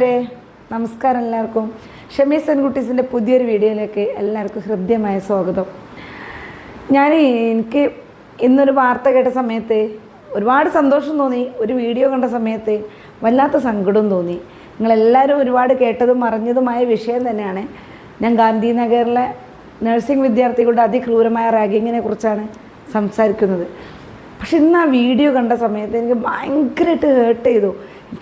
പ്രിയപ്പെട്ടവരെ നമസ്കാരം എല്ലാവർക്കും. ഷമീസ് സെൻകുട്ടീസിന്റെ പുതിയൊരു വീഡിയോയിലേക്ക് എല്ലാവർക്കും ഹൃദ്യമായ സ്വാഗതം. ഞാൻ എനിക്ക് ഇന്നൊരു വാർത്ത കേട്ട സമയത്ത് ഒരുപാട് സന്തോഷം തോന്നി. ഒരു വീഡിയോ കണ്ട സമയത്ത് വല്ലാത്ത സങ്കടവും തോന്നി. നിങ്ങളെല്ലാവരും ഒരുപാട് കേട്ടതും അറിഞ്ഞതുമായ വിഷയം തന്നെയാണ്. ഞാൻ ഗാന്ധിനഗറിലെ നഴ്സിംഗ് വിദ്യാർത്ഥികളുടെ അതിക്രൂരമായ റാഗിങ്ങിനെ കുറിച്ചാണ് സംസാരിക്കുന്നത്. പക്ഷെ ഇന്ന് ആ വീഡിയോ കണ്ട സമയത്ത് എനിക്ക് ഭയങ്കരമായിട്ട് ഹേർട്ട് ചെയ്തു.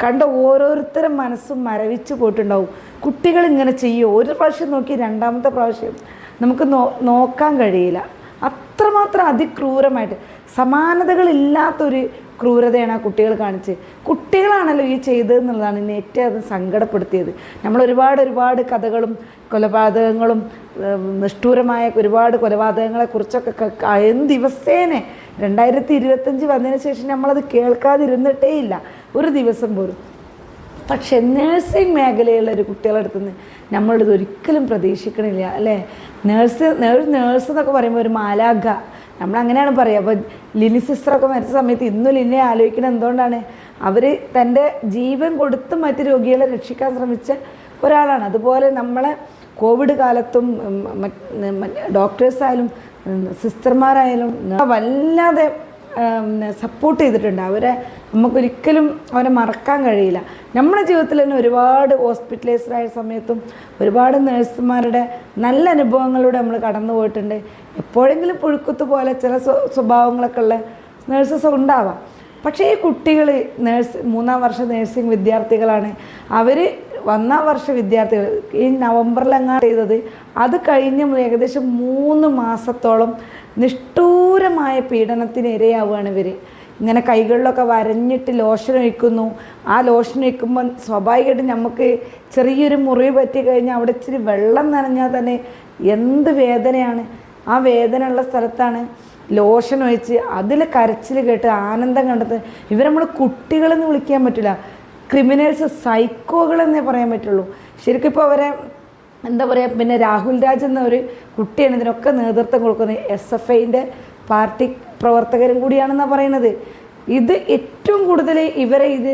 കണ്ട ഓരോരുത്തരും മനസ്സും മരവിച്ച് പോയിട്ടുണ്ടാവും. കുട്ടികൾ ഇങ്ങനെ ചെയ്യും? ഒരു പ്രാവശ്യം നോക്കി രണ്ടാമത്തെ പ്രാവശ്യം നമുക്ക് നോ നോക്കാൻ കഴിയില്ല. അത്രമാത്രം അതിക്രൂരമായിട്ട്. സമാനതകളില്ലാത്തൊരു ക്രൂരതയാണ് ആ കുട്ടികൾ കാണിച്ച് കുട്ടികളാണല്ലോ ഈ ചെയ്തതെന്നുള്ളതാണ് എന്നെ ഏറ്റവും അത് സങ്കടപ്പെടുത്തിയത്. നമ്മൾ ഒരുപാട് ഒരുപാട് കഥകളും കൊലപാതകങ്ങളും നിഷ്ഠൂരമായ ഒരുപാട് കൊലപാതകങ്ങളെക്കുറിച്ചൊക്കെ ക- ദിവസേനെ? രണ്ടായിരത്തി ഇരുപത്തഞ്ച് വന്നതിന് ശേഷം നമ്മളത് കേൾക്കാതിരുന്നിട്ടേ ഇല്ല ഒരു ദിവസം പോലും. പക്ഷെ നേഴ്സിംഗ് മേഖലയിലുള്ള ഒരു കുട്ടികളുടെ നിന്ന് നമ്മളിത് ഒരിക്കലും പ്രതീക്ഷിക്കണില്ല അല്ലേ? നേഴ്സ് നേഴ്സ് എന്നൊക്കെ പറയുമ്പോൾ ഒരു മാലാഖ. നമ്മളങ്ങനെയാണ് പറയുക. അപ്പോൾ ലിനി സിസ്റ്ററൊക്കെ മരിച്ച സമയത്ത് ഇന്നും ലിനെ ആലോചിക്കണം എന്തുകൊണ്ടാണ്? അവർ തന്റെ ജീവൻ കൊടുത്ത് മറ്റ് രോഗികളെ രക്ഷിക്കാൻ ശ്രമിച്ച ഒരാളാണ്. അതുപോലെ നമ്മളെ കോവിഡ് കാലത്തും ഡോക്ടേഴ്സായാലും സിസ്റ്റർമാരായാലും വല്ലാതെ സപ്പോർട്ട് ചെയ്തിട്ടുണ്ട്. അവരെ നമുക്കൊരിക്കലും അവരെ മറക്കാൻ കഴിയില്ല. നമ്മുടെ ജീവിതത്തിൽ തന്നെ ഒരുപാട് ഹോസ്പിറ്റലൈസ്ഡ് ആയ സമയത്തും ഒരുപാട് നഴ്സുമാരുടെ നല്ല അനുഭവങ്ങളിലൂടെ നമ്മൾ കടന്നു പോയിട്ടുണ്ട്. എപ്പോഴെങ്കിലും പുഴുക്കുത്ത് പോലെ ചില സ്വ- സ്വഭാവങ്ങളൊക്കെ ഉള്ള നേഴ്സസ് ഉണ്ടാവാം. പക്ഷേ ഈ കുട്ടികൾ നേഴ്സ് മൂന്നാം വർഷ നേഴ്സിംഗ് വിദ്യാർത്ഥികളാണ്. അവർ ഒന്നാം വർഷ വിദ്യാർത്ഥികൾ ഈ നവംബറിലെങ്ങാണ് ചെയ്തത് അത് കഴിഞ്ഞ് ഏകദേശം മൂന്ന് മാസത്തോളം നിഷ്ഠൂരമായ പീഡനത്തിന് ഇരയാവുകയാണ് ഇവർ ഇങ്ങനെ കൈകളിലൊക്കെ വരഞ്ഞിട്ട് ലോഷൻ ഒഴിക്കുന്നു. ആ ലോഷൻ ഒഴിക്കുമ്പോൾ സ്വാഭാവികമായിട്ടും നമുക്ക് ചെറിയൊരു മുറി പറ്റി കഴിഞ്ഞാൽ അവിടെ ഇച്ചിരി വെള്ളം നനഞ്ഞാൽ തന്നെ എന്ത് വേദനയാണ്. ആ വേദന ഉള്ള സ്ഥലത്താണ് ലോഷൻ ഒഴിച്ച് അതിൽ കരച്ചിൽ കേട്ട് ആനന്ദം കണ്ടത് ഇവർ നമ്മൾ കുട്ടികളെന്ന് വിളിക്കാൻ പറ്റില്ല. ക്രിമിനൽസ് സൈക്കോകളെന്നേ പറയാൻ പറ്റുള്ളൂ. ശരിക്കും ഇപ്പോൾ അവരെ എന്താ പറയുക പിന്നെ രാഹുൽ രാജ് എന്ന ഒരു കുട്ടിയാണ് ഇതിനൊക്കെ നേതൃത്വം കൊടുക്കുന്നത്. എസ് എഫ് ഐന്റെ പാർട്ടി പ്രവർത്തകരും കൂടിയാണെന്നാണ് പറയുന്നത്. ഇത് ഏറ്റവും കൂടുതൽ ഇവരെ ഇത്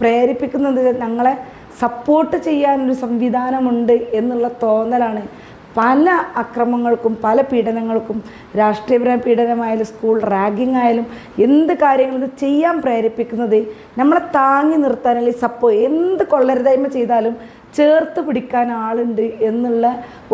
പ്രേരിപ്പിക്കുന്നത് ഞങ്ങളെ സപ്പോർട്ട് ചെയ്യാനൊരു സംവിധാനമുണ്ട് എന്നുള്ള തോന്നലാണ്. പല അക്രമങ്ങൾക്കും പല പീഡനങ്ങൾക്കും രാഷ്ട്രീയപര പീഡനമായാലും സ്കൂൾ റാഗിംഗ് ആയാലും എന്ത് കാര്യങ്ങളും ചെയ്യാൻ പ്രേരിപ്പിക്കുന്നത് നമ്മളെ താങ്ങി നിർത്താൻ അല്ലെങ്കിൽ സപ്പോ എന്ത് കൊള്ളരുതായ്മ ചെയ്താലും ചേർത്ത് പിടിക്കാൻ ആളുണ്ട് എന്നുള്ള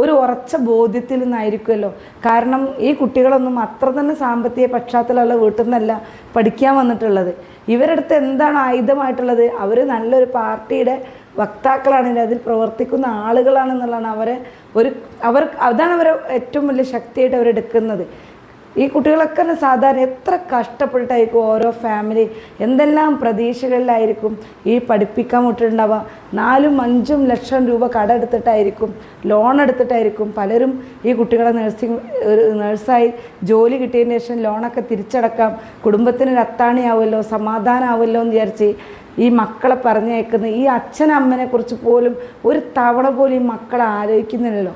ഒരു ഉറച്ച ബോധ്യത്തിൽ നിന്നായിരിക്കുമല്ലോ. കാരണം ഈ കുട്ടികളൊന്നും അത്ര തന്നെ സാമ്പത്തിക പശ്ചാത്തലമുള്ള വീട്ടിൽ നിന്നല്ല പഠിക്കാൻ വന്നിട്ടുള്ളത്. ഇവരടുത്ത് എന്താണ് ആയുധമായിട്ടുള്ളത്? അവർ നല്ലൊരു പാർട്ടിയുടെ വക്താക്കളാണെങ്കിൽ അതിൽ പ്രവർത്തിക്കുന്ന ആളുകളാണെന്നുള്ളതാണ് അവരെ ഒരു അവർ അതാണ് അവരെ ഏറ്റവും വലിയ ശക്തിയായിട്ട് അവരെടുക്കുന്നത് ഈ കുട്ടികളൊക്കെ സാധാരണ എത്ര കഷ്ടപ്പെട്ടിട്ടായിരിക്കും ഓരോ ഫാമിലി എന്തെല്ലാം പ്രതീക്ഷകളിലായിരിക്കും ഈ പഠിപ്പിക്കാൻ വിട്ടിട്ടുണ്ടാവുക? നാലും അഞ്ചും ലക്ഷം രൂപ കട എടുത്തിട്ടായിരിക്കും ലോൺ എടുത്തിട്ടായിരിക്കും പലരും ഈ കുട്ടികളെ നഴ്സിംഗ് ഒരു നഴ്സായി ജോലി കിട്ടിയതിന് ശേഷം ലോണൊക്കെ തിരിച്ചടക്കാം. കുടുംബത്തിനൊരു അത്താണിയാവുമല്ലോ സമാധാനമാവുമല്ലോ എന്ന് വിചാരിച്ച് ഈ മക്കളെ പറഞ്ഞയക്കുന്ന ഈ അച്ഛനമ്മനെ കുറിച്ച് പോലും ഒരു തവണ പോലും ഈ മക്കളെ ആലോചിക്കുന്നില്ലല്ലോ.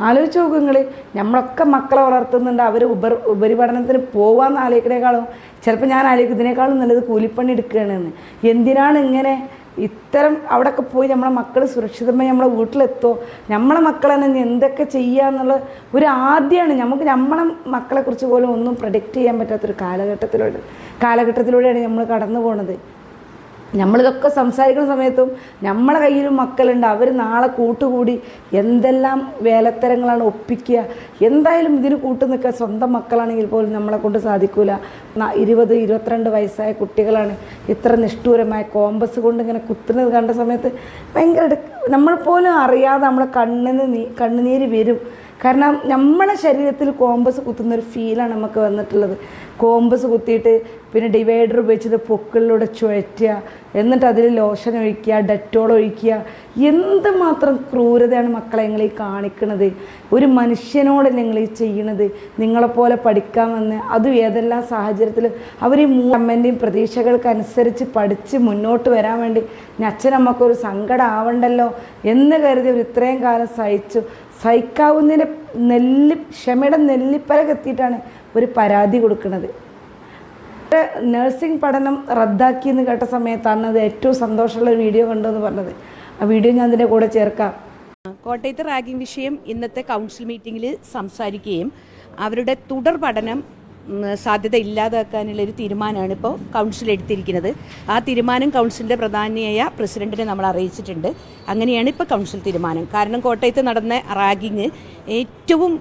ആലോചിച്ച് നോക്കും നിങ്ങൾ നമ്മളൊക്കെ മക്കളെ വളർത്തുന്നുണ്ട്. അവർ ഉപർ ഉപരിപഠനത്തിന് പോകാമെന്ന് ആലോചിക്കണേക്കാളും ചിലപ്പോൾ ഞാൻ ആലോചിക്കും ഇതിനേക്കാളും നല്ലത് കൂലിപ്പണി എടുക്കുകയാണെന്ന്. എന്തിനാണ് ഇങ്ങനെ ഇത്തരം അവിടെയൊക്കെ പോയി നമ്മളെ മക്കൾ സുരക്ഷിതമായി നമ്മളെ വീട്ടിലെത്തോ? നമ്മളെ മക്കളെ തന്നെ എന്തൊക്കെ ചെയ്യുക എന്നുള്ള ഒരു ആദ്യമാണ് നമുക്ക് നമ്മളെ മക്കളെക്കുറിച്ച് പോലും ഒന്നും പ്രഡിക്റ്റ് ചെയ്യാൻ പറ്റാത്തൊരു കാലഘട്ടത്തിലൂടെ കാലഘട്ടത്തിലൂടെയാണ് നമ്മൾ കടന്നു പോണത് നമ്മളിതൊക്കെ സംസാരിക്കുന്ന സമയത്തും നമ്മളെ കയ്യിലും മക്കളുണ്ട്. അവർ നാളെ കൂട്ടുകൂടി എന്തെല്ലാം വേലത്തരങ്ങളാണ് ഒപ്പിക്കുക. എന്തായാലും ഇതിന് കൂട്ടു നിൽക്കുക. സ്വന്തം മക്കളാണെങ്കിൽ പോലും നമ്മളെ കൊണ്ട് സാധിക്കൂല. ന- ഇരുപത് ഇരുപത്തിരണ്ട് വയസ്സായ കുട്ടികളാണ്. ഇത്ര നിഷ്ഠൂരമായ കോമ്പസ് കൊണ്ട് ഇങ്ങനെ കുത്തുന്നത് കണ്ട സമയത്ത് ഭയങ്കര നമ്മൾ പോലും അറിയാതെ നമ്മളെ കണ്ണിന് നീ കണ്ണുനീര് വരും. കാരണം നമ്മളെ ശരീരത്തിൽ കോമ്പസ് കുത്തുന്ന ഒരു ഫീലാണ് നമുക്ക് വന്നിട്ടുള്ളത്. കോമ്പസ് കുത്തിയിട്ട് പിന്നെ ഡിവൈഡർ ഉപയോഗിച്ചിട്ട് പൊക്കിളിലൂടെ ചുഴറ്റുക. എന്നിട്ട് അതിൽ ലോഷൻ ഒഴിക്കുക ഡെറ്റോൾ ഒഴിക്കുക. എന്തുമാത്രം ക്രൂരതയാണ് മക്കളെ നിങ്ങൾ ഈ കാണിക്കുന്നത് ഒരു മനുഷ്യനോട് നിങ്ങൾ ഈ ചെയ്യണത് നിങ്ങളെപ്പോലെ പഠിക്കാൻ വന്ന് അതും ഏതെല്ലാം സാഹചര്യത്തിൽ അവർ ഈ മൂന്നമ്മന്റെയും പ്രതീക്ഷകൾക്കനുസരിച്ച് പഠിച്ച് മുന്നോട്ട് വരാൻ വേണ്ടി അച്ഛനമ്മക്കൊരു സങ്കടം ആവണ്ടല്ലോ എന്ന് കരുതി അവർ ഇത്രയും കാലം സഹിച്ചു. സഹിക്കാവുന്നതിന്റെ നെല്ലി ക്ഷമയുടെ നെല്ലിപ്പല എത്തിയിട്ടാണ് ഒരു പരാതി കൊടുക്കുന്നത് നഴ്സിംഗ് പഠനം റദ്ദാക്കി എന്ന് കേട്ട സമയത്താണ് അത് ഏറ്റവും സന്തോഷമുള്ള വീഡിയോ കണ്ടെന്ന് പറഞ്ഞത്. ആ വീഡിയോ ഞാൻ അതിന്റെ കൂടെ ചേർക്കാം. കോട്ടയത്ത് റാഗിംഗ് വിഷയം ഇന്നത്തെ കൗൺസിൽ മീറ്റിംഗിൽ സംസാരിക്കുകയും അവരുടെ തുടർ പഠനം സാധ്യത ഇല്ലാതാക്കാനുള്ള ഒരു തീരുമാനമാണ് ഇപ്പോൾ കൗൺസിൽ എടുത്തിരിക്കുന്നത്. ആ തീരുമാനം കൗൺസിലിന്റെ പ്രധാനിയായ പ്രസിഡന്റിനെ നമ്മൾ അറിയിച്ചിട്ടുണ്ട്. അങ്ങനെയാണ് ഇപ്പോൾ കൗൺസിൽ തീരുമാനം. കാരണം കോട്ടയത്ത് നടന്ന റാഗിങ് ഏറ്റവും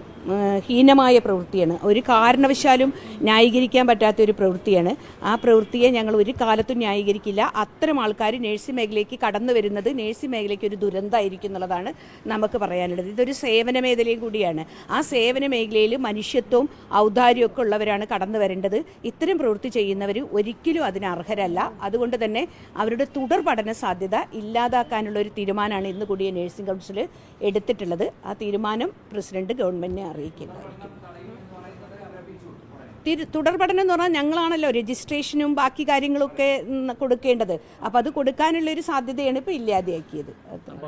ഹീനമായ പ്രവൃത്തിയാണ്. ഒരു കാരണവശാലും ന്യായീകരിക്കാൻ പറ്റാത്ത ഒരു പ്രവൃത്തിയാണ്. ആ പ്രവൃത്തിയെ ഞങ്ങൾ ഒരു കാലത്തും ന്യായീകരിക്കില്ല. അത്തരം ആൾക്കാർ നേഴ്സിംഗ് മേഖലയ്ക്ക് കടന്നു വരുന്നത് നേഴ്സിംഗ് മേഖലയ്ക്ക് ഒരു ദുരന്തമായിരിക്കും എന്നുള്ളതാണ് നമുക്ക് പറയാനുള്ളത്. ഇതൊരു സേവന മേഖലയും കൂടിയാണ്. ആ സേവന മേഖലയിൽ മനുഷ്യത്വവും ഔദാര്യവും ഒക്കെ ഉള്ളവരാണ് കടന്നു വരേണ്ടത്. ഇത്തരം പ്രവൃത്തി ചെയ്യുന്നവർ ഒരിക്കലും അതിന് അർഹരല്ല. അതുകൊണ്ട് തന്നെ അവരുടെ തുടർ പഠന സാധ്യത ഇല്ലാതാക്കാനുള്ള ഒരു തീരുമാനമാണ് ഇന്ന് കൂടിയ നേഴ്സിംഗ് കൗൺസിൽ എടുത്തിട്ടുള്ളത്. ആ തീരുമാനം പ്രസിഡന്റ് ഗവൺമെന്റിനെ അറിയിക്കുന്നതായിരിക്കും തിരു- തുടർ പഠനം എന്ന് പറഞ്ഞാൽ ഞങ്ങളാണല്ലോ രജിസ്ട്രേഷനും ബാക്കി കാര്യങ്ങളൊക്കെ കൊടുക്കേണ്ടത്. അപ്പം അത് കൊടുക്കാനുള്ള ഒരു സാധ്യതയാണ് ഇപ്പോൾ ഇല്ലാതെയാക്കിയത്.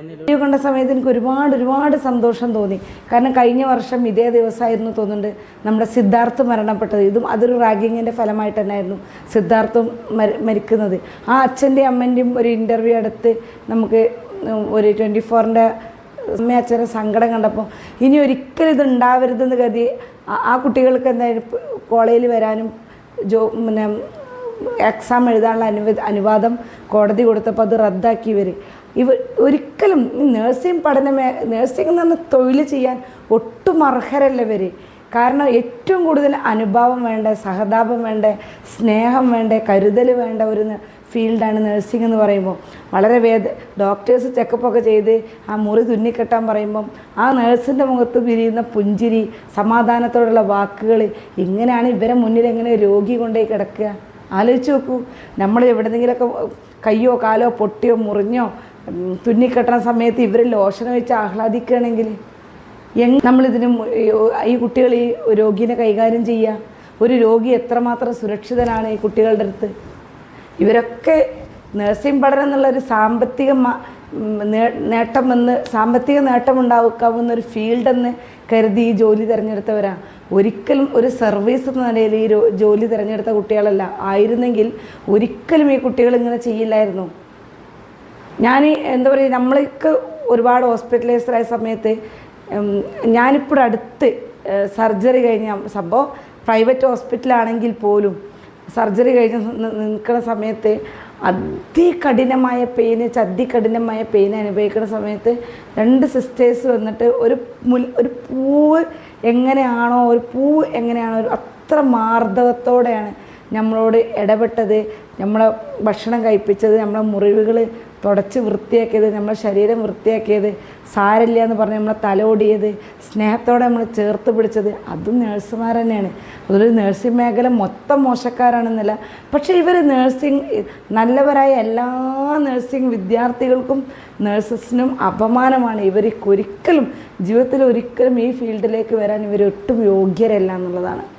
വീഡിയോ കണ്ട സമയത്ത് എനിക്ക് ഒരുപാട് ഒരുപാട് സന്തോഷം തോന്നി. കാരണം കഴിഞ്ഞ വർഷം ഇതേ ദിവസമായിരുന്നു തോന്നുന്നുണ്ട് നമ്മുടെ സിദ്ധാർത്ഥ് മരണപ്പെട്ടത്. ഇതും അതൊരു റാഗിങ്ങിന്റെ ഫലമായിട്ട് തന്നെയായിരുന്നു സിദ്ധാർത്ഥ് മര- മരിക്കുന്നത്. ആ അച്ഛന്റെയും അമ്മന്റെയും ഒരു ഇന്റർവ്യൂ എടുത്ത് നമുക്ക് ഒരു ട്വന്റി ഫോറിന്റെ അമ്മ അച്ഛന്റെ സങ്കടം കണ്ടപ്പോൾ ഇനി ഒരിക്കലും ഇത് ഉണ്ടാവരുതെന്ന് കരുതി ആ- കുട്ടികൾക്ക് എന്തായാലും കോളേജിൽ വരാനും ജോ പിന്നെ എക്സാം എഴുതാനുള്ള അനുവ അനുവാദം കോടതി കൊടുത്തപ്പോൾ അത് റദ്ദാക്കി ഇവർ ഇവ ഒരിക്കലും നേഴ്സിംഗ് പഠനമേ നേഴ്സിംഗ് എന്ന് പറഞ്ഞ തൊഴിൽ ചെയ്യാൻ ഒട്ടും അർഹരല്ല ഇവർ കാരണം ഏറ്റവും കൂടുതൽ അനുഭാവം വേണ്ട സഹതാപം വേണ്ട സ്നേഹം വേണ്ട കരുതൽ വേണ്ട ഒരു ഫീൽഡാണ് നഴ്സിംഗ് എന്ന് പറയുമ്പോൾ. വളരെ വേദ ഡോക്ടേഴ്സ് ചെക്കപ്പൊക്കെ ചെയ്ത് ആ മുറി തുന്നിക്കെട്ടാൻ പറയുമ്പം ആ നേഴ്സിന്റെ മുഖത്ത് വിരിയുന്ന പുഞ്ചിരി സമാധാനത്തോടുള്ള വാക്കുകൾ ഇങ്ങനെയാണ് ഇവരെ മുന്നിൽ എങ്ങനെ രോഗി കൊണ്ടുപോയി കിടക്കുക? ആലോചിച്ച് നോക്കൂ. നമ്മൾ എവിടെന്നെങ്കിലൊക്കെ കയ്യോ കാലോ പൊട്ടിയോ മുറിഞ്ഞോ തുന്നിക്കെട്ടണ സമയത്ത് ഇവർ ലോഷനം വെച്ച് ആഹ്ലാദിക്കുകയാണെങ്കിൽ എങ് നമ്മളിതിന് ഈ കുട്ടികൾ ഈ രോഗീനെ കൈകാര്യം ചെയ്യുക? ഒരു രോഗി എത്രമാത്രം സുരക്ഷിതനാണ് ഈ കുട്ടികളുടെ അടുത്ത്? ഇവരൊക്കെ നഴ്സിംഗ് പഠനം എന്നുള്ള ഒരു സാമ്പത്തിക നേട്ടം എന്ന് സാമ്പത്തിക നേട്ടം ഉണ്ടാക്കാവുന്ന ഒരു ഫീൽഡെന്ന് കരുതി ഈ ജോലി തിരഞ്ഞെടുത്തവരാണ് ഒരിക്കലും ഒരു സർവീസ് എന്ന നിലയിൽ ഈ ജോലി തിരഞ്ഞെടുത്ത കുട്ടികളല്ല. ആയിരുന്നെങ്കിൽ ഒരിക്കലും ഈ കുട്ടികൾ ഇങ്ങനെ ചെയ്യില്ലായിരുന്നു. ഞാൻ എന്താ പറയുക നമ്മൾക്ക് ഒരുപാട് ഹോസ്പിറ്റലൈസ്ഡായ സമയത്ത് ഞാനിപ്പോഴടുത്ത് സർജറി കഴിഞ്ഞ സംഭവം പ്രൈവറ്റ് ഹോസ്പിറ്റലാണെങ്കിൽ പോലും സർജറി കഴിഞ്ഞ് നിൽക്കുന്ന സമയത്ത് അതികഠിനമായ പെയിന് അതികഠിനമായ പെയിൻ അനുഭവിക്കുന്ന സമയത്ത് രണ്ട് സിസ്റ്റേഴ്സ് വന്നിട്ട് ഒരു മുൽ ഒരു പൂവ് എങ്ങനെയാണോ ഒരു പൂവ് എങ്ങനെയാണോ ഒരു അത്ര മാർദ്ദവത്തോടെയാണ് നമ്മളോട് ഇടപെട്ടത്. നമ്മളെ ഭക്ഷണം കഴിപ്പിച്ചത് നമ്മളെ മുറിവുകൾ തുടച്ച് വൃത്തിയാക്കിയത് നമ്മുടെ ശരീരം വൃത്തിയാക്കിയത് സാരില്ല എന്ന് പറഞ്ഞ് നമ്മളെ തലോടിയത് സ്നേഹത്തോടെ നമ്മൾ ചേർത്ത് പിടിച്ചത് അതും നേഴ്സുമാർ തന്നെയാണ്. അതൊരു നേഴ്സിംഗ് മേഖല മൊത്തം മോശക്കാരാണെന്നില്ല. പക്ഷേ ഇവർ നേഴ്സിംഗ് നല്ലവരായ എല്ലാ നേഴ്സിംഗ് വിദ്യാർത്ഥികൾക്കും നേഴ്സസിനും അപമാനമാണ്. ഇവർക്ക് ജീവിതത്തിൽ ഒരിക്കലും ഈ ഫീൽഡിലേക്ക് വരാൻ ഇവരൊട്ടും യോഗ്യരല്ല എന്നുള്ളതാണ്.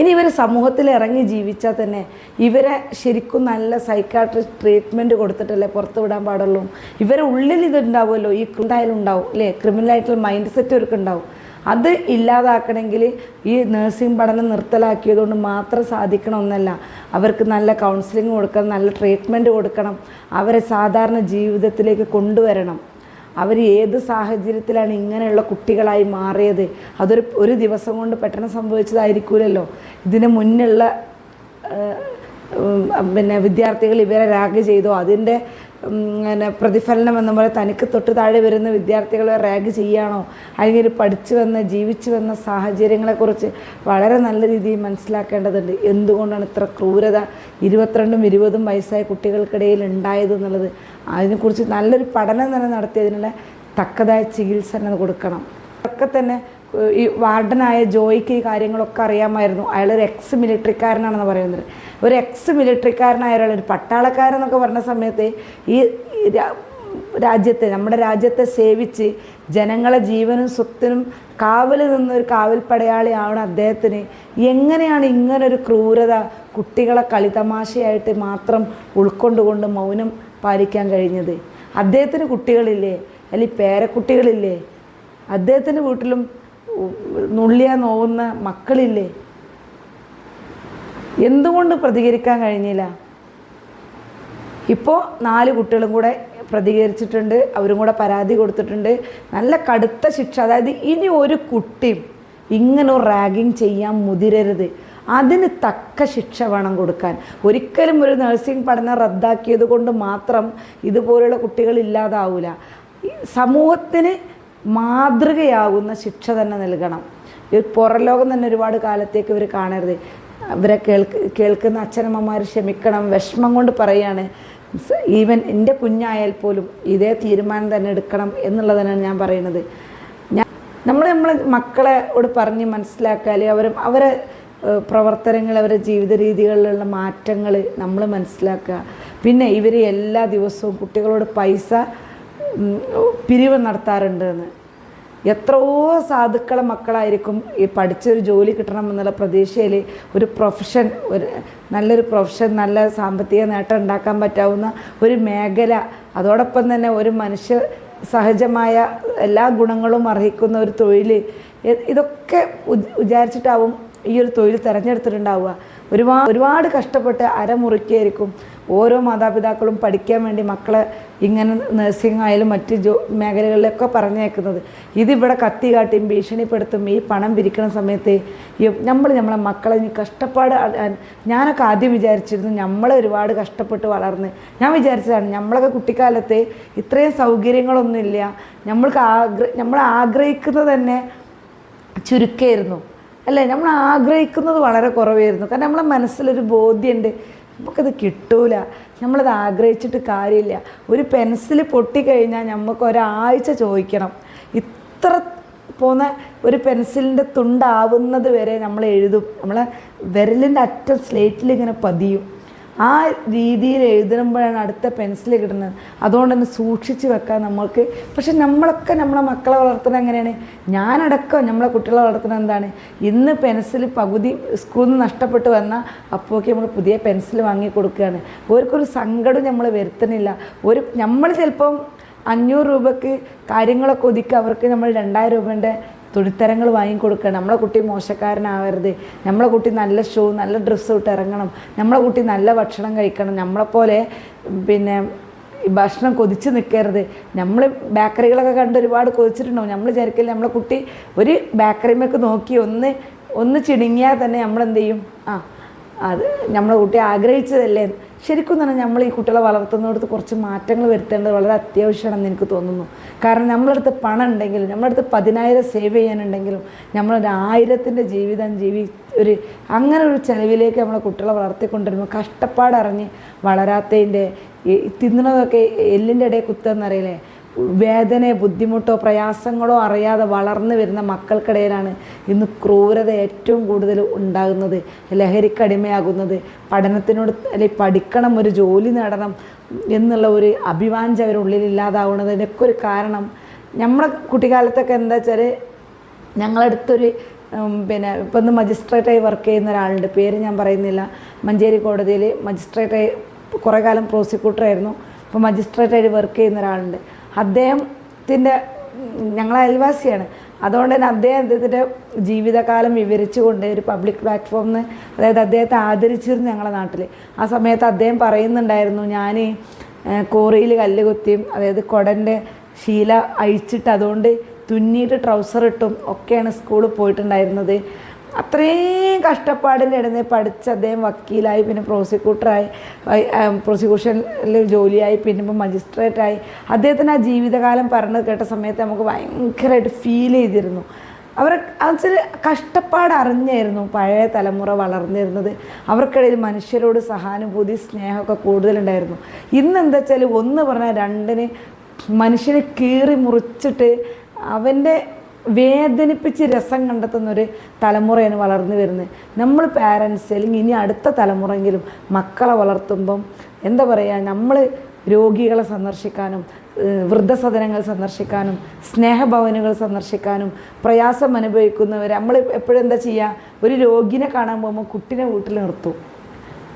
ഇനി ഇവർ സമൂഹത്തിൽ ഇറങ്ങി ജീവിച്ചാൽ തന്നെ ഇവരെ ശരിക്കും നല്ല സൈക്കാട്രിക് ട്രീറ്റ്മെന്റ് കൊടുത്തിട്ടല്ലേ പുറത്ത് വിടാൻ പാടുള്ളൂ. ഇവരെ ഉള്ളിൽ ഇതുണ്ടാവുമല്ലോ. ഈ എന്തായാലും ഉണ്ടാവും അല്ലേ ക്രിമിനലായിട്ടുള്ള മൈൻഡ് സെറ്റ് അവർക്ക് ഉണ്ടാവും. അത് ഇല്ലാതാക്കണമെങ്കിൽ ഈ നഴ്സിംഗ് പഠനം നിർത്തലാക്കിയതുകൊണ്ട് മാത്രം സാധിക്കണമെന്നല്ല അവർക്ക് നല്ല കൗൺസിലിംഗ് കൊടുക്കണം നല്ല ട്രീറ്റ്മെന്റ് കൊടുക്കണം. അവരെ സാധാരണ ജീവിതത്തിലേക്ക് കൊണ്ടുവരണം. അവർ ഏത് സാഹചര്യത്തിലാണ് ഇങ്ങനെയുള്ള കുട്ടികളായി മാറിയത്? അതൊരു ഒരു ദിവസം കൊണ്ട് പെട്ടെന്ന് സംഭവിച്ചതായിരിക്കൂലല്ലോ. ഇതിന് മുന്നുള്ള പിന്നെ വിദ്യാർത്ഥികൾ ഇവരെ റാഗ് ചെയ്തോ. അതിന്റെ പിന്നെ പ്രതിഫലനം എന്ന പോലെ തനിക്ക് തൊട്ട് താഴെ വരുന്ന വിദ്യാർത്ഥികളെ റാഗ് ചെയ്യാണോ അല്ലെങ്കിൽ പഠിച്ചു വന്ന ജീവിച്ചു വന്ന സാഹചര്യങ്ങളെക്കുറിച്ച് വളരെ നല്ല രീതിയിൽ മനസ്സിലാക്കേണ്ടതുണ്ട്. എന്തുകൊണ്ടാണ് ഇത്ര ക്രൂരത ഇരുപത്തിരണ്ടും ഇരുപതും വയസ്സായ കുട്ടികൾക്കിടയിൽ ഉണ്ടായത് എന്നുള്ളത്? അതിനെക്കുറിച്ച് നല്ലൊരു പഠനം തന്നെ നടത്തിയതിനുള്ള തക്കതായ ചികിത്സ തന്നെ കൊടുക്കണം. ഒക്കെ തന്നെ ഈ വാർഡനായ ജോയിക്ക് ഈ കാര്യങ്ങളൊക്കെ അറിയാമായിരുന്നു. അയാൾ ഒരു എക്സ് മിലിറ്ററിക്കാരനാണെന്ന് പറയുന്നത്. ഒരു എക്സ് മിലിറ്ററിക്കാരനായ ഒരാൾ ഒരു പട്ടാളക്കാരെന്നൊക്കെ പറഞ്ഞ സമയത്ത് ഈ രാജ്യത്തെ നമ്മുടെ രാജ്യത്തെ സേവിച്ച് ജനങ്ങളെ ജീവനും സ്വത്തിനും കാവൽ നിന്നൊരു കാവൽ പടയാളിയാണ് അദ്ദേഹത്തിന്. എങ്ങനെയാണ് ഇങ്ങനൊരു ക്രൂരത കുട്ടികളെ കളിതമാശയായിട്ട് മാത്രം ഉൾക്കൊണ്ടുകൊണ്ട് മൗനം പാലിക്കാൻ കഴിഞ്ഞത്? അദ്ദേഹത്തിന് കുട്ടികളില്ലേ? അല്ലെങ്കിൽ പേരക്കുട്ടികളില്ലേ? അദ്ദേഹത്തിന്റെ വീട്ടിലും നുള്ളിയാ നോവുന്ന മക്കളില്ലേ? എന്തുകൊണ്ട് പ്രതികരിക്കാൻ കഴിഞ്ഞില്ല? ഇപ്പോൾ നാല് കുട്ടികളും കൂടെ പ്രതികരിച്ചിട്ടുണ്ട് അവരും കൂടെ പരാതി കൊടുത്തിട്ടുണ്ട്. നല്ല കടുത്ത ശിക്ഷ. അതായത് ഇനി ഒരു കുട്ടിയും ഇങ്ങനെ റാഗിങ് ചെയ്യാൻ മുതിരരുത്. അതിന് തക്ക ശിക്ഷ വേണം കൊടുക്കാൻ. ഒരിക്കലും ഒരു നഴ്സിംഗ് പഠനം റദ്ദാക്കിയത് കൊണ്ട് മാത്രം ഇതുപോലുള്ള കുട്ടികൾ ഇല്ലാതാവില്ല സമൂഹത്തിന് മാതൃകയാകുന്ന ശിക്ഷ തന്നെ നൽകണം. ഈ പുറലോകം തന്നെ ഒരുപാട് കാലത്തേക്ക് ഇവർ കാണരുത്. ഇവരെ കേൾക്ക് കേൾക്കുന്ന അച്ഛനമ്മമാർ ക്ഷമിക്കണം വിഷമം കൊണ്ട് പറയാണ്. ഈവൻ എന്റെ കുഞ്ഞായാൽ പോലും ഇതേ തീരുമാനം തന്നെ എടുക്കണം എന്നുള്ളതാണ് ഞാൻ പറയുന്നത്. ഞാൻ നമ്മൾ നമ്മൾ മക്കളോട് പറഞ്ഞ് മനസ്സിലാക്കാൽ അവർ അവരെ പ്രവർത്തനങ്ങൾ അവരുടെ ജീവിത രീതികളിലുള്ള മാറ്റങ്ങൾ നമ്മൾ മനസ്സിലാക്കുക. പിന്നെ ഇവർ എല്ലാ ദിവസവും കുട്ടികളോട് പൈസ പിരിവ് നടത്താറുണ്ട് എന്ന് എത്രയോ സാധുക്കളെ മക്കളായിരിക്കും ഈ പഠിച്ചൊരു ജോലി കിട്ടണം എന്നുള്ള പ്രതീക്ഷയിൽ ഒരു പ്രൊഫഷൻ ഒരു നല്ലൊരു പ്രൊഫഷൻ നല്ല സാമ്പത്തിക നേട്ടം ഉണ്ടാക്കാൻ പറ്റാവുന്ന ഒരു മേഖല. അതോടൊപ്പം തന്നെ ഒരു മനുഷ്യ സഹജമായ എല്ലാ ഗുണങ്ങളും അർഹിക്കുന്ന ഒരു തൊഴിൽ ഇതൊക്കെ വിചാരിച്ചിട്ടാവും ഈ ഒരു തൊഴിൽ തിരഞ്ഞെടുത്തിട്ടുണ്ടാവുക. ഒരുപാട് ഒരുപാട് കഷ്ടപ്പെട്ട് അരമുറിക്കായിരിക്കും ഓരോ മാതാപിതാക്കളും പഠിക്കാൻ വേണ്ടി മക്കളെ ഇങ്ങനെ നഴ്സിംഗ് ആയാലും മറ്റ് ജോ മേഖലകളിലൊക്കെ പറഞ്ഞേക്കുന്നത് ഇതിവിടെ കത്തി കാട്ടിയും ഭീഷണിപ്പെടുത്തും ഈ പണം പിരിക്കുന്ന സമയത്ത് നമ്മൾ നമ്മളെ മക്കളെ ഇനി കഷ്ടപ്പാട് ഞാനൊക്കെ ആദ്യം വിചാരിച്ചിരുന്നു നമ്മളെ ഒരുപാട് കഷ്ടപ്പെട്ട് വളർന്ന്. ഞാൻ വിചാരിച്ചതാണ് നമ്മളൊക്കെ കുട്ടിക്കാലത്ത് ഇത്രയും സൗകര്യങ്ങളൊന്നുമില്ല. നമ്മൾക്ക് ആഗ്ര നമ്മൾ ആഗ്രഹിക്കുന്നത് തന്നെ ചുരുക്കമായിരുന്നു അല്ലേ? നമ്മൾ ആഗ്രഹിക്കുന്നത് വളരെ കുറവായിരുന്നു. കാരണം നമ്മളെ മനസ്സിലൊരു ബോധ്യമുണ്ട് നമുക്കത് കിട്ടൂല. നമ്മളത് ആഗ്രഹിച്ചിട്ട് കാര്യമില്ല. ഒരു പെൻസിൽ പൊട്ടിക്കഴിഞ്ഞാൽ നമുക്ക് ഒരാഴ്ച ചോദിക്കണം. ഇത്ര പോന്ന ഒരു പെൻസിലിന്റെ തുണ്ടാവുന്നത് വരെ നമ്മൾ എഴുതും നമ്മളെ വിരലിന്റെ അറ്റം സ്ലേറ്റിൽ ഇങ്ങനെ പതിയും. ആ രീതിയിൽ എഴുതുമ്പോഴാണ് അടുത്ത പെൻസിൽ കിട്ടുന്നത്. അതുകൊണ്ട് തന്നെ സൂക്ഷിച്ച് വെക്കാൻ നമ്മൾക്ക്. പക്ഷെ നമ്മളൊക്കെ നമ്മളെ മക്കളെ വളർത്തുന്നത് എങ്ങനെയാണ്? ഞാനടക്കം നമ്മളെ കുട്ടികളെ വളർത്തുന്നത് എന്താണ്? ഇന്ന് പെൻസിൽ പകുതി സ്കൂളിൽ നിന്ന് നഷ്ടപ്പെട്ട് വന്നാൽ അപ്പോഴേക്ക് നമ്മൾ പുതിയ പെൻസിൽ വാങ്ങി കൊടുക്കുകയാണ്. ഓർക്കൊരു സങ്കടം നമ്മൾ വരുത്തണില്ല ഒരു നമ്മൾ ചിലപ്പം അഞ്ഞൂറ് രൂപക്ക് കാര്യങ്ങളൊക്കെ ഒതുക്കി അവർക്ക് നമ്മൾ രണ്ടായിരം രൂപേന്റെ തുണിത്തരങ്ങൾ വാങ്ങിക്കൊടുക്കണം നമ്മളെ കുട്ടി മോശക്കാരനാവരുത്. നമ്മളെ കുട്ടി നല്ല ഷൂ നല്ല ഡ്രസ്സ് ഇട്ട് ഇറങ്ങണം. നമ്മളെ കുട്ടി നല്ല ഭക്ഷണം കഴിക്കണം. നമ്മളെപ്പോലെ പിന്നെ ഭക്ഷണം കൊതിച്ച് നിൽക്കരുത് നമ്മൾ ബേക്കറികളൊക്കെ കണ്ട് ഒരുപാട് കൊതിച്ചിട്ടുണ്ടാവും. നമ്മൾ വിചാരിക്കില്ല നമ്മളെ കുട്ടി ഒരു ബേക്കറിമേക്ക് നോക്കി ഒന്ന് ഒന്ന് ചിടുങ്ങിയാൽ തന്നെ നമ്മൾ എന്ത് ചെയ്യും ആ അത് നമ്മളെ കുട്ടി ആഗ്രഹിച്ചതല്ലേ? ശരിക്കും തന്നെ നമ്മൾ ഈ കുട്ടികളെ വളർത്തുന്നിടത്ത് കുറച്ച് മാറ്റങ്ങൾ വരുത്തേണ്ടത് വളരെ അത്യാവശ്യമാണെന്ന് എനിക്ക് തോന്നുന്നു. കാരണം നമ്മളടുത്ത് പണം ഉണ്ടെങ്കിലും നമ്മളടുത്ത് പതിനായിരം സേവ് ചെയ്യാനുണ്ടെങ്കിലും നമ്മളൊരു ആയിരത്തിന്റെ ജീവിതം ജീവി ഒരു അങ്ങനെ ഒരു ചെലവിലേക്ക് നമ്മളെ കുട്ടികളെ വളർത്തിക്കൊണ്ടിരുമ്പോൾ കഷ്ടപ്പാടറിഞ്ഞ് വളരാത്തതിന്റെ തിന്നണതൊക്കെ എല്ലിന്റെ ഇടയിൽ കുത്തെന്നറിയില്ലേ വേദനയോ ബുദ്ധിമുട്ടോ പ്രയാസങ്ങളോ അറിയാതെ വളർന്നു വരുന്ന മക്കൾക്കിടയിലാണ് ഇന്ന് ക്രൂരത ഏറ്റവും കൂടുതൽ ഉണ്ടാകുന്നത് ലഹരിക്കടിമയാകുന്നത് പഠനത്തിനോട് അല്ലെങ്കിൽ പഠിക്കണം ഒരു ജോലി നേടണം എന്നുള്ള ഒരു അഭിവാഞ്ച അവരുള്ളിൽ ഇല്ലാതാവുന്നതിനൊക്കെ ഒരു കാരണം. നമ്മളെ കുട്ടിക്കാലത്തൊക്കെ എന്താ വെച്ചാൽ ഞങ്ങളടുത്തൊരു പിന്നെ ഇപ്പം ഒന്ന് മജിസ്ട്രേറ്റായി വർക്ക് ചെയ്യുന്ന ഒരാളുണ്ട്. പേര് ഞാൻ പറയുന്നില്ല. മഞ്ചേരി കോടതിയിൽ മജിസ്ട്രേറ്റായി കുറേ കാലം പ്രോസിക്യൂട്ടറായിരുന്നു. ഇപ്പോൾ മജിസ്ട്രേറ്റായിട്ട് വർക്ക് ചെയ്യുന്ന ഒരാളുണ്ട്. അദ്ദേഹത്തിന്റെ ഞങ്ങൾ അയൽവാസിയാണ്. അതുകൊണ്ട് തന്നെ അദ്ദേഹത്തിന്റെ ജീവിതകാലം വിവരിച്ചുകൊണ്ട് ഒരു പബ്ലിക് പ്ലാറ്റ്ഫോമിൽ അതായത് അദ്ദേഹത്തെ ആദരിച്ചിരുന്നു ഞങ്ങളുടെ നാട്ടിൽ ആ സമയത്ത് അദ്ദേഹം പറയുന്നുണ്ടായിരുന്നു ഞാൻ കോറിയിൽ കല്ല് കുത്തിയും അതായത് കൊടന്റെ ശീല അഴിച്ചിട്ട് അതുകൊണ്ട് തുന്നിയിട്ട് ട്രൗസർ ഇട്ടും ഒക്കെയാണ് സ്കൂളിൽ പോയിട്ടുണ്ടായിരുന്നത്. അത്രയും കഷ്ടപ്പാടിന്റെ ഇടുന്ന പഠിച്ച് അദ്ദേഹം വക്കീലായി പിന്നെ പ്രോസിക്യൂട്ടറായി പ്രോസിക്യൂഷനിൽ ജോലിയായി പിന്നെ ഇപ്പോൾ മജിസ്ട്രേറ്റായി. അദ്ദേഹത്തിന് ആ ജീവിതകാലം പറഞ്ഞത് കേട്ട സമയത്ത് നമുക്ക് ഭയങ്കരമായിട്ട് ഫീൽ ചെയ്തിരുന്നു. അവർ വെച്ചാൽ കഷ്ടപ്പാട് അറിഞ്ഞായിരുന്നു പഴയ തലമുറ വളർന്നിരുന്നത്. അവർക്കിടയിൽ മനുഷ്യരോട് സഹാനുഭൂതി സ്നേഹമൊക്കെ കൂടുതലുണ്ടായിരുന്നു. ഇന്ന് എന്താ വെച്ചാൽ ഒന്ന് പറഞ്ഞാൽ രണ്ടിന് മനുഷ്യനെ കീറി മുറിച്ചിട്ട് അവന്റെ വേദനിപ്പിച്ച് രസം കണ്ടെത്തുന്ന ഒരു തലമുറയാണ് വളർന്നു വരുന്നത്. നമ്മൾ പാരൻസ് അല്ലെങ്കിൽ ഇനി അടുത്ത തലമുറയെങ്കിലും മക്കളെ വളർത്തുമ്പം എന്താ പറയുക നമ്മൾ രോഗികളെ സന്ദർശിക്കാനും വൃദ്ധസദനങ്ങൾ സന്ദർശിക്കാനും സ്നേഹഭവനുകൾ സന്ദർശിക്കാനും പ്രയാസം അനുഭവിക്കുന്നവർ നമ്മൾ എപ്പോഴും എന്താ ചെയ്യുക ഒരു രോഗിനെ കാണാൻ പോകുമ്പോൾ കുട്ടിനെ വീട്ടിൽ നിർത്തും.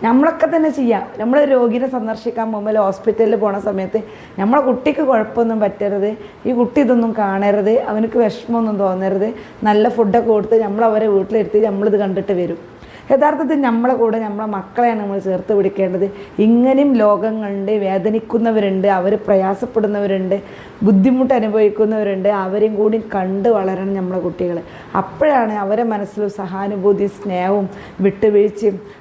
നമ്മളൊക്കെ തന്നെ ചെയ്യാം. നമ്മൾ രോഗിനെ സന്ദർശിക്കാൻ പോകുമ്പോൾ ഹോസ്പിറ്റലിൽ പോണ സമയത്ത് നമ്മളെ കുട്ടിക്ക് കുഴപ്പമൊന്നും പറ്റരുത്. ഈ കുട്ടി ഇതൊന്നും കാണരുത്. അവനക്ക് വിഷമമൊന്നും തോന്നരുത്. നല്ല ഫുഡൊക്കെ കൊടുത്ത് നമ്മൾ അവരെ വീട്ടിലിരുത്തി നമ്മളിത് കണ്ടിട്ട് വരും. യഥാർത്ഥത്തിൽ നമ്മളെ കൂടെ നമ്മളെ മക്കളെയാണ് നമ്മൾ ചേർത്ത് പിടിക്കേണ്ടത്. ഇങ്ങനെയും ലോകങ്ങളുണ്ട്. വേദനിക്കുന്നവരുണ്ട്. അവർ പ്രയാസപ്പെടുന്നവരുണ്ട്. ബുദ്ധിമുട്ട് അനുഭവിക്കുന്നവരുണ്ട്. അവരെയും കൂടി കണ്ട് വളരണം നമ്മളെ കുട്ടികൾ അപ്പോഴാണ് അവരെ മനസ്സിൽ സഹാനുഭൂതി സ്നേഹവും വിട്ടുവീഴ്ചയും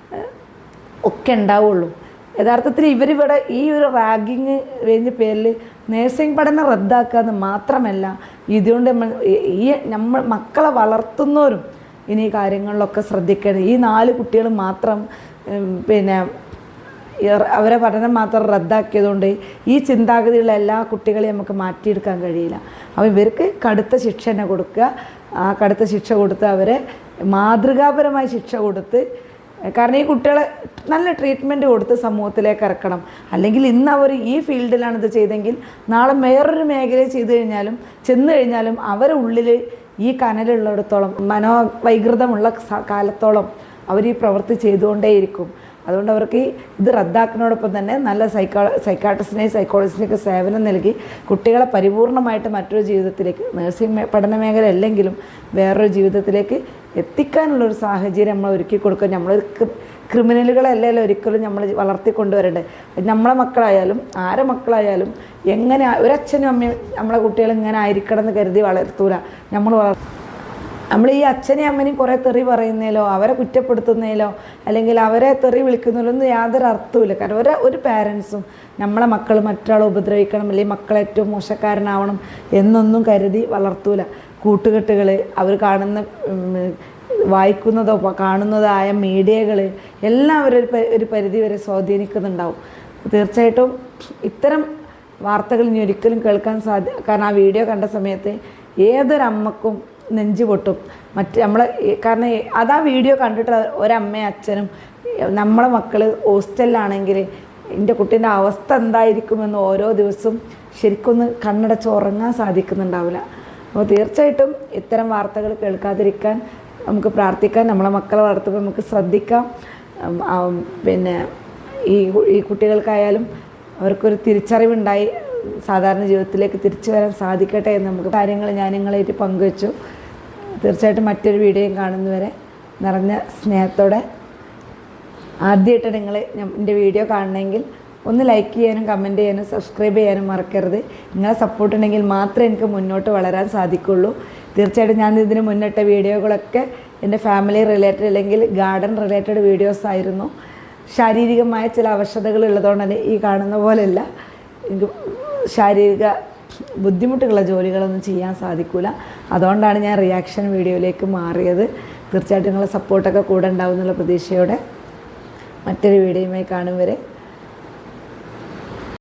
ഒക്കെ ഉണ്ടാവുള്ളൂ. യഥാർത്ഥത്തിൽ ഇവരിവിടെ ഈ ഒരു റാഗിങ് റേഞ്ച് പേരിൽ നേഴ്സിംഗ് പഠനം റദ്ദാക്കുക എന്ന് മാത്രമല്ല ഇതുകൊണ്ട് ഈ- നമ്മൾ മക്കളെ വളർത്തുന്നവരും ഇനി കാര്യങ്ങളിലൊക്കെ ശ്രദ്ധിക്കണം. ഈ നാല് കുട്ടികൾ മാത്രം പിന്നെ അവരെ പഠനം മാത്രം റദ്ദാക്കിയതുകൊണ്ട് ഈ ചിന്താഗതിയുള്ള എല്ലാ കുട്ടികളെയും നമുക്ക് മാറ്റിയെടുക്കാൻ കഴിയില്ല. അപ്പോൾ ഇവർക്ക് കടുത്ത ശിക്ഷ തന്നെ കൊടുക്കുക. ആ കടുത്ത ശിക്ഷ കൊടുത്ത് അവരെ മാതൃകാപരമായ ശിക്ഷ കൊടുത്ത് കാരണം ഈ കുട്ടികളെ നല്ല ട്രീറ്റ്മെന്റ് കൊടുത്ത് സമൂഹത്തിലേക്ക് ഇറക്കണം. അല്ലെങ്കിൽ ഇന്ന് അവർ ഈ ഫീൽഡിലാണ് ഇത് ചെയ്തെങ്കിൽ നാളെ വേറൊരു മേഖലയിൽ ചെയ്തു കഴിഞ്ഞാലും ചെന്ന് കഴിഞ്ഞാലും അവരെ ഉള്ളിൽ ഈ കനലുള്ളിടത്തോളം മനോവൈകൃതമുള്ള കാലത്തോളം അവർ ഈ പ്രവൃത്തി ചെയ്തുകൊണ്ടേയിരിക്കും. അതുകൊണ്ട് അവർക്ക് ഇത് റദ്ദാക്കുന്നതോടൊപ്പം തന്നെ നല്ല സൈക്കോ സൈക്കാട്രിസ്റ്റിനെയും സൈക്കോളജിസ്റ്റിനെയൊക്കെ സേവനം നൽകി കുട്ടികളെ പരിപൂർണമായിട്ട് മറ്റൊരു ജീവിതത്തിലേക്ക് നഴ്സിംഗ് പഠന മേഖല അല്ലെങ്കിലും വേറൊരു ജീവിതത്തിലേക്ക് എത്തിക്കാനുള്ളൊരു സാഹചര്യം നമ്മൾ ഒരുക്കി കൊടുക്കുക. നമ്മൾ ക്രിമിനലുകളെ ക്രിമിനലുകളല്ലല്ലോ ഒരിക്കലും നമ്മൾ വളർത്തിക്കൊണ്ടുവരേണ്ടത്? നമ്മളെ മക്കളായാലും ആരെ മക്കളായാലും എങ്ങനെ ഒരച്ഛനും അമ്മയും നമ്മളെ കുട്ടികൾ ഇങ്ങനെ ആയിരിക്കണം എന്ന് കരുതി വളർത്തൂല. നമ്മൾ വളർ നമ്മൾ ഈ അച്ഛനെയും അമ്മനെയും കുറേ തെറി പറയുന്നതിലോ അവരെ കുറ്റപ്പെടുത്തുന്നതിലോ അല്ലെങ്കിൽ അവരെ തെറി വിളിക്കുന്നതിലോ ഒന്നും യാതൊരു അർത്ഥവുമില്ല. കാരണം ഒരു ഒരു പാരൻസും നമ്മളെ മക്കൾ മറ്റൊരാളെ ഉപദ്രവിക്കണം അല്ലെങ്കിൽ മക്കൾ ഏറ്റവും മോശക്കാരനാവണം എന്നൊന്നും കരുതി വളർത്തൂല. കൂട്ടുകെട്ടുകൾ അവർ കാണുന്ന വായിക്കുന്നതോ കാണുന്നതായ മീഡിയകൾ എല്ലാം അവരൊരു ഒരു പരിധി വരെ സ്വാധീനിക്കുന്നുണ്ടാവും. തീർച്ചയായിട്ടും ഇത്തരം വാർത്തകൾ ഇനി ഒരിക്കലും കേൾക്കാൻ സാധ്യ കാരണം ആ വീഡിയോ കണ്ട സമയത്ത് ഏതൊരമ്മക്കും നെഞ്ചു പൊട്ടും. മറ്റ് നമ്മൾ കാരണം അതാ വീഡിയോ കണ്ടിട്ട് ഒരമ്മയും അച്ഛനും നമ്മളെ മക്കൾ ഹോസ്റ്റലിലാണെങ്കിൽ എന്റെ കുട്ടീന്റെ അവസ്ഥ എന്തായിരിക്കുമെന്ന് ഓരോ ദിവസവും ശരിക്കൊന്ന് കണ്ണടച്ച് ഉറങ്ങാൻ സാധിക്കുന്നുണ്ടാവില്ല. അപ്പോൾ തീർച്ചയായിട്ടും ഇത്തരം വാർത്തകൾ കേൾക്കാതിരിക്കാൻ നമുക്ക് പ്രാർത്ഥിക്കാം. നമ്മളെ മക്കളെ വളർത്തുമ്പോൾ നമുക്ക് ശ്രദ്ധിക്കാം. പിന്നെ ഈ ഈ കുട്ടികൾക്കായാലും അവർക്കൊരു തിരിച്ചറിവുണ്ടായി. സാധാരണ ജീവിതത്തിലേക്ക് തിരിച്ചു വരാൻ സാധിക്കട്ടെ എന്ന് നമുക്ക് കാര്യങ്ങൾ ഞാൻ നിങ്ങളായിട്ട് പങ്കുവച്ചു. തീർച്ചയായിട്ടും മറ്റൊരു വീഡിയോയും കാണുന്നവരെ നിറഞ്ഞ സ്നേഹത്തോടെ ആദ്യമായിട്ട് നിങ്ങൾ എന്റെ വീഡിയോ കാണണമെങ്കിൽ ഒന്ന് ലൈക്ക് ചെയ്യാനും കമന്റ് ചെയ്യാനും സബ്സ്ക്രൈബ് ചെയ്യാനും മറക്കരുത്. നിങ്ങളെ സപ്പോർട്ട് ഉണ്ടെങ്കിൽ മാത്രമേ എനിക്ക് മുന്നോട്ട് വളരാൻ സാധിക്കുള്ളൂ. തീർച്ചയായിട്ടും ഞാൻ ഇതിന് മുന്നിട്ട വീഡിയോകളൊക്കെ എന്റെ ഫാമിലി റിലേറ്റഡ് അല്ലെങ്കിൽ ഗാർഡൻ റിലേറ്റഡ് വീഡിയോസ് ആയിരുന്നു. ശാരീരികമായ ചില അവശതകൾ ഉള്ളതുകൊണ്ട് തന്നെ ഈ കാണുന്ന പോലെയല്ല. ശാരീരിക ബുദ്ധിമുട്ടുള്ള ജോലികളൊന്നും ചെയ്യാൻ സാധിക്കില്ല അതുകൊണ്ടാണ് ഞാൻ റിയാക്ഷൻ വീഡിയോയിലേക്ക് മാറിയത്. തീർച്ചയായിട്ടും നിങ്ങളുടെ സപ്പോർട്ടൊക്കെ കൂടെ ഉണ്ടാവും എന്നുള്ള പ്രതീക്ഷയോടെ മറ്റൊരു വീഡിയോയുമായി കാണും വരെ.